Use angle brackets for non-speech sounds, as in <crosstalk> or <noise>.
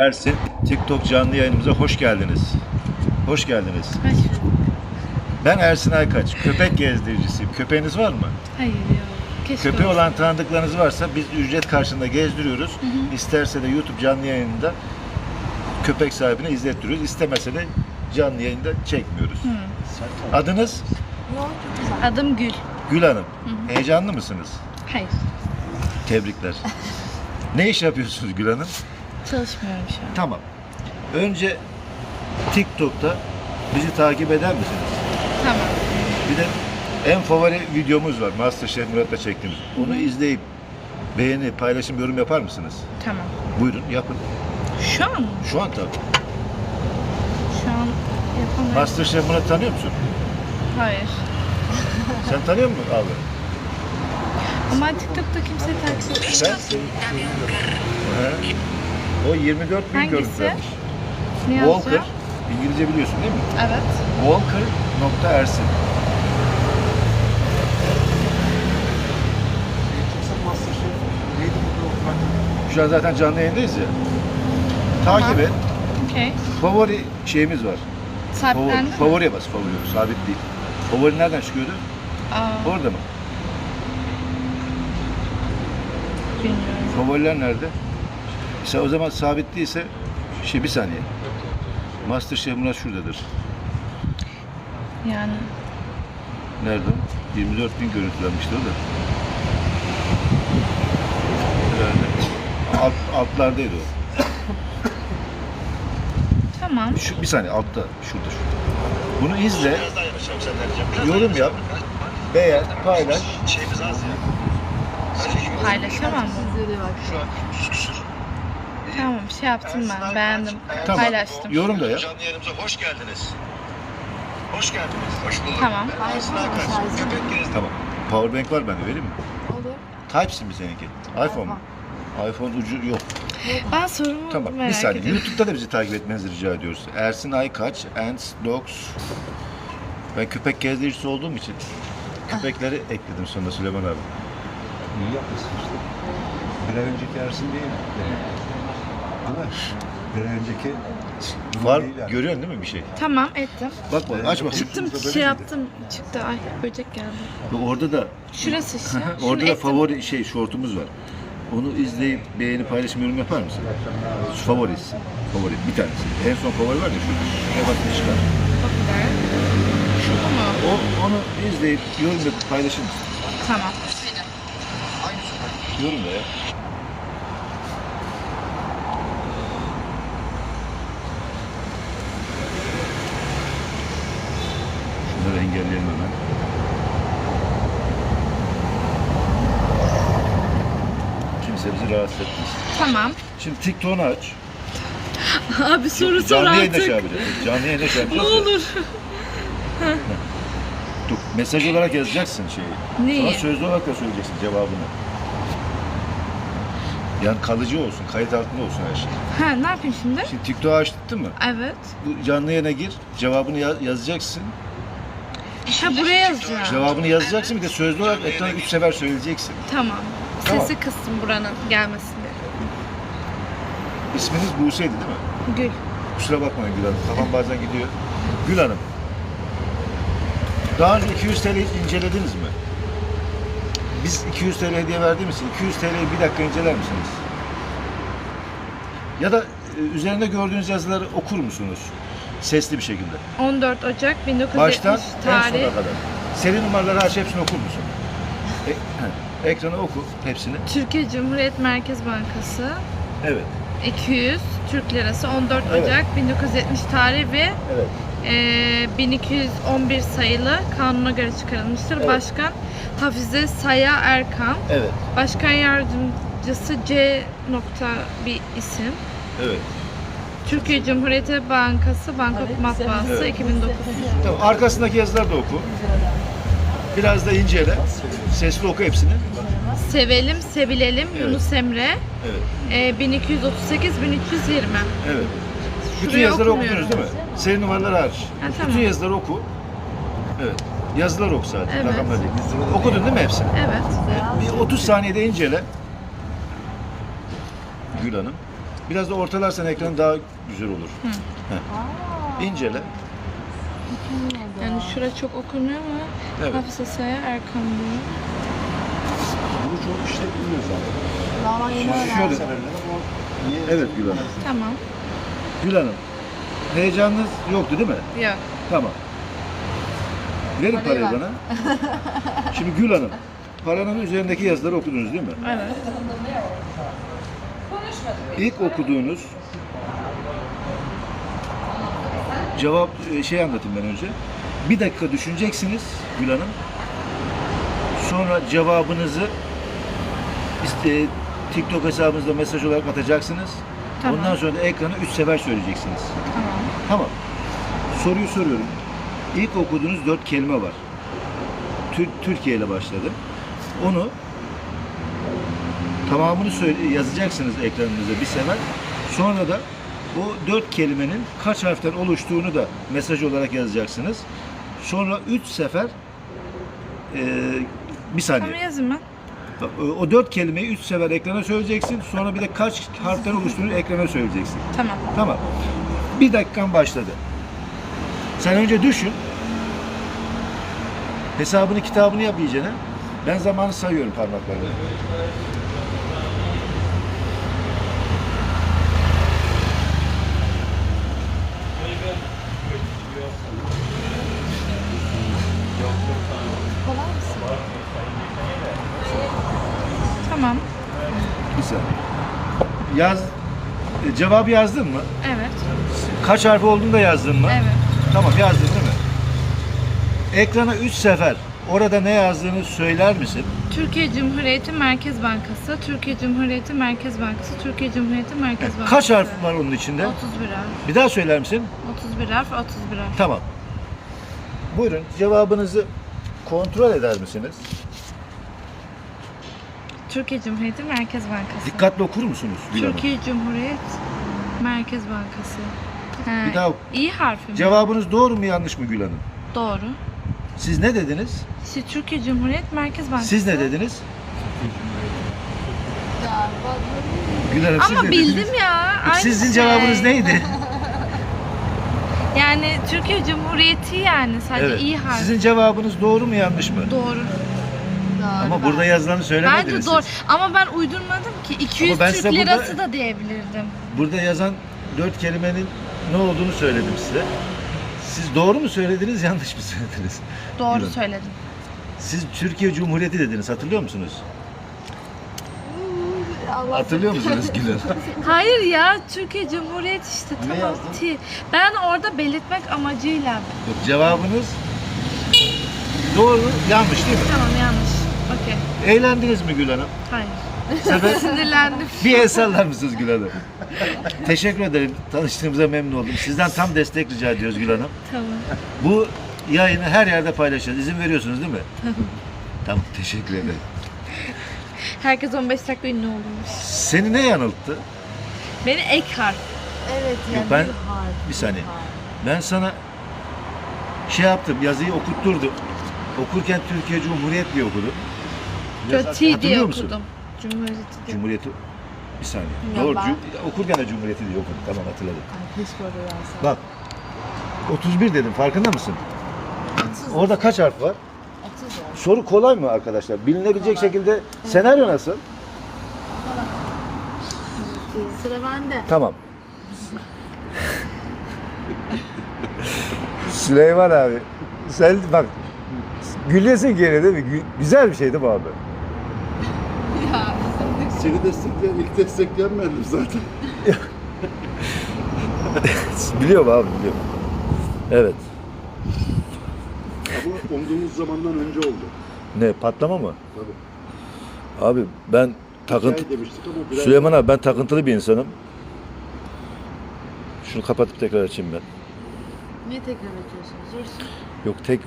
Ersin TikTok canlı yayınımıza hoş geldiniz. Hoş geldiniz. Hoş bulduk. Ben Ersin Aykaç, köpek gezdiricisiyim. Köpeğiniz var mı? Hayır yok. Keşke Köpeği olsa. olan tanıdıklarınız varsa biz ücret karşılığında gezdiriyoruz. İsterse de YouTube canlı yayınında köpek sahibine izlettiriyoruz. İstemese de canlı yayında çekmiyoruz. Adınız Adım Gül. Gül Hanım. Heyecanlı mısınız? Hayır. Tebrikler. <laughs> ne iş yapıyorsunuz Gül Hanım? Çalışmıyorum şu an. Tamam. Önce TikTok'ta bizi takip eder misiniz? Tamam. Bir de en favori videomuz var. Masterchef Murat'la çektiğimiz. Onu izleyip beğeni, paylaşım, yorum yapar mısınız? Tamam. Buyurun yapın. Şu an mı? Şu an tabii. Şu an yapamıyorum. Masterchef Murat tanıyor musun? Hayır. Sen tanıyor musun abi? Ama TikTok'ta kimse takip etmiyor. Sen? He. O 24 bin Hangisi? görüntülenmiş. Ne Walker. İngilizce biliyorsun değil mi? Evet. Walker nokta Ersin. Şu an zaten canlı yayındayız ya. Takip et. Okey. Favori şeyimiz var. Favori, mi? favoriye bas favori. Sabit değil. Favori nereden çıkıyordu? Aa, Orada mı? bilmiyorum. Favoriler nerede? Mesela o zaman sabit değilse şey bir saniye. Masterchef Murat şuradadır. Yani Nerede o? 24 bin görüntülenmişti o da. Herhalde. Alt, altlardaydı o. tamam. Şu, bir saniye altta. Şurada şurada. Bunu izle. Yorum yap. Beğen, paylaş. Paylaşamam mı? Tamam şey yaptım ben. Beğendim. Tamam. Paylaştım. Yorum da yap. Canlı yayınımıza hoş geldiniz. Hoş geldiniz. Hoş bulduk. Tamam. Köpek gezdi. Tamam. Powerbank var bende vereyim mi? Olur. Type-C mi seninki? iPhone mu? iPhone ucu yok. Ben sorumu Tamam. Bir merak saniye. ediyorum. YouTube'da da bizi takip etmenizi rica ediyoruz. Ersin Aykaç, Ants, Dogs. Ben köpek gezdiricisi olduğum için köpekleri ekledim sonunda Süleyman abi. İyi yapmışsın işte. Bir ay önceki Ersin değil. Değil mi? Bir önceki Var, görüyorsun değil mi bir şey? Tamam ettim. Bak bak aç bakayım. Çıktım şey yaptım. Çıktı. Ay böcek geldi. Bak Orada da Şurası işte. Şunu orada da ettim. favori şey şortumuz var. Onu izleyip beğeni paylaşım yorum yapar mısın? Favorisi. Favori bir tanesi. En son favori var ya şu. Ne bakın çıkar. Popüler. Şu mu? O, onu izleyip yorum yapıp paylaşır mısın? Tamam. Yorum da ya. Hemen. Kimse bizi rahatsız etmez. Tamam. Şimdi TikTok'unu aç. Abi soru sor Canlı yayında şey artık. yapacağız. Canlı yayında şey Ne yapacağız. ya. olur. Dur, mesaj olarak yazacaksın şeyi. Neyi? Sonra sözlü olarak da söyleyeceksin cevabını. Yani kalıcı olsun, kayıt altında olsun her şey. Ha ne yapayım şimdi? Şimdi TikTok'u açtın mı? Evet. Bu canlı yayına gir, cevabını ya- yazacaksın. Ha buraya yazacağım. Cevabını yazacaksın bir de sözlü olarak ekrana üç sefer söyleyeceksin. Tamam. Tamam. Sesi kıstım buranın gelmesin diye. İsminiz Buse'ydi değil mi? Gül. Kusura bakmayın Gül Hanım. Kafam bazen gidiyor. Gül Hanım. Daha önce 200 TL incelediniz mi? Biz 200 TL hediye verdiğimiz için 200 TL'yi bir dakika inceler misiniz? Ya da e, üzerinde gördüğünüz yazıları okur musunuz? Sesli bir şekilde. 14 Ocak 1970 Baştan en sona kadar. Seri numaraları aç hepsini okur musun? E, <laughs> he, ekrana oku hepsini. Türkiye Cumhuriyet Merkez Bankası Evet. 200 Türk Lirası 14 Evet. Ocak 1970 tarih ve Evet. e, 1211 sayılı kanuna göre çıkarılmıştır. Evet. Başkan Hafize Saya Erkan. Evet. Başkan yardımcısı C nokta bir isim. Evet. Türkiye Cumhuriyeti Bankası Banka Matbaası Evet. 2009. Tamam, arkasındaki yazıları da oku. Biraz da incele. Sesli oku hepsini. Sevelim, sevilelim Evet. Yunus Emre. Evet. E, 1238 1320. Evet. Bütün Şurayı yazıları okumuyorum. okudunuz değil mi? Seri numaraları hariç. Ha, tamam. Bütün yazıları oku. Evet. Yazılar oku sadece. Evet. Rakamlar değil. Okudun değil mi hepsini? Evet. Bir 30 saniyede incele. Gül Hanım. Biraz da ortalarsan ekran daha güzel olur. Heh. İncele. Yani şura çok okunmuyor ama Evet. Hafsa Saya Erkan diyor. Bunu çok işte bilmiyoruz abi. Ama niye? Evet Gül Hanım. Tamam. Gül Hanım. Heyecanınız yoktu değil mi? Yok. Tamam. Verin parayı bana. <laughs> Şimdi Gül Hanım, paranın üzerindeki yazıları okudunuz değil mi? Evet. İlk okuduğunuz cevap e, şey anlatayım ben önce. Bir dakika düşüneceksiniz Gül Hanım. Sonra cevabınızı işte TikTok hesabınızda mesaj olarak atacaksınız. Tamam. Ondan sonra da ekrana üç sefer söyleyeceksiniz. Tamam. Tamam. Soruyu soruyorum. İlk okuduğunuz dört kelime var. Tür- Türkiye ile başladı. Onu tamamını söyle, yazacaksınız ekranınıza bir sefer. Sonra da o dört kelimenin kaç harften oluştuğunu da mesaj olarak yazacaksınız. Sonra üç sefer eee, bir Tamam saniye. yazayım ben. O dört kelimeyi üç sefer ekrana söyleyeceksin. Sonra bir de kaç harften oluştuğunu ekrana söyleyeceksin. Tamam. Tamam. Bir dakikan başladı. Sen önce düşün. Hesabını kitabını yap iyicene. Ben zamanı sayıyorum parmaklarla. Tamam. Saniye. Yaz, e, cevabı yazdın mı? Evet. Kaç harfi olduğunu da yazdın mı? Evet. Tamam yazdın değil mi? Ekrana 3 sefer orada ne yazdığını söyler misin? Türkiye Cumhuriyeti Merkez Bankası, Türkiye Cumhuriyeti Merkez Bankası, Türkiye Cumhuriyeti Merkez Bankası. Kaç harf var onun içinde? 31 harf. Bir daha söyler misin? 31 harf, 31 harf. Tamam. Buyurun cevabınızı kontrol eder misiniz? Türkiye Cumhuriyeti Merkez Bankası. Dikkatli okur musunuz? Türkiye Cumhuriyet Merkez Bankası. Ha, Bir daha oku. İyi harfi mi? Cevabınız doğru mu yanlış mı Gül Hanım? Doğru. Siz ne dediniz? İşte Türkiye Cumhuriyet Merkez Bankası. Siz ne dediniz? Gül Hanım siz Ama ne bildim dediniz? ya. aynı Sizin şey. cevabınız neydi? <laughs> Yani Türkiye Cumhuriyeti yani sadece iyi harf. Sizin cevabınız doğru mu yanlış mı? Doğru. Ama burada yazılanı söylemediniz Bence doğru. siz. Ama ben uydurmadım ki. 200 Ama ben Türk size burada- lirası da diyebilirdim. Burada yazan dört kelimenin ne olduğunu söyledim size. Siz doğru mu söylediniz, yanlış mı söylediniz? Doğru Bilmiyorum. söyledim. Siz Türkiye Cumhuriyeti dediniz, hatırlıyor musunuz? Hatırlıyor musunuz Gülhan? <laughs> Hayır ya Türkiye Cumhuriyet işte Ne tamam. yazdın? T. Ben orada belirtmek amacıyla. Cevabınız doğru, yanlış değil mi? Tamam yanlış. Okey. Eğlendiniz mi Gül Hanım? Hayır. Sefer <laughs> Sinirlendim. bir el sallar mısınız Gül Hanım? Teşekkür ederim. Tanıştığımıza memnun oldum. Sizden tam destek rica ediyoruz Gül Hanım. tamam. Bu yayını her yerde paylaşacağız. İzin veriyorsunuz değil mi? tamam, teşekkür ederim. Herkes 15 dakika ünlü olmuş. Seni ne yanılttı? Beni ek harf. Evet Yok, yani ben- bir harf. bir saniye. harf. Ben sana şey yaptım, yazıyı okutturdum. Okurken Türkiye Cumhuriyet diye okudum. Kötü diye musun? okudum. Cumhuriyeti diye. Cumhuriyeti bir saniye. Ya Doğru. ben- okurken de Cumhuriyeti diye okudum. Tamam hatırladım. Ay keşke orada yazsam. Bak. 31 dedim. Farkında mısın? 30. Orada kaç harf var? 30 var. Soru kolay mı arkadaşlar? Bilinebilecek Kolay. şekilde senaryo nasıl? Sıra bende. Tamam. Süleyman abi. Sen bak gülüyorsun gene değil mi? Gü- Güzel bir şeydi bu abi. Seni destekleyen ilk destekleyenmedim zaten. <laughs> Biliyorum abi biliyorum. Evet. Ama umduğumuz zamandan önce oldu. Ne patlama mı? Tabii. Abi ben takıntı... Hikaye demiştik ama biraz Süleyman abi ben takıntılı bir insanım. Şunu kapatıp tekrar açayım ben. niye tekrar açıyorsunuz? Dursun. Yok tek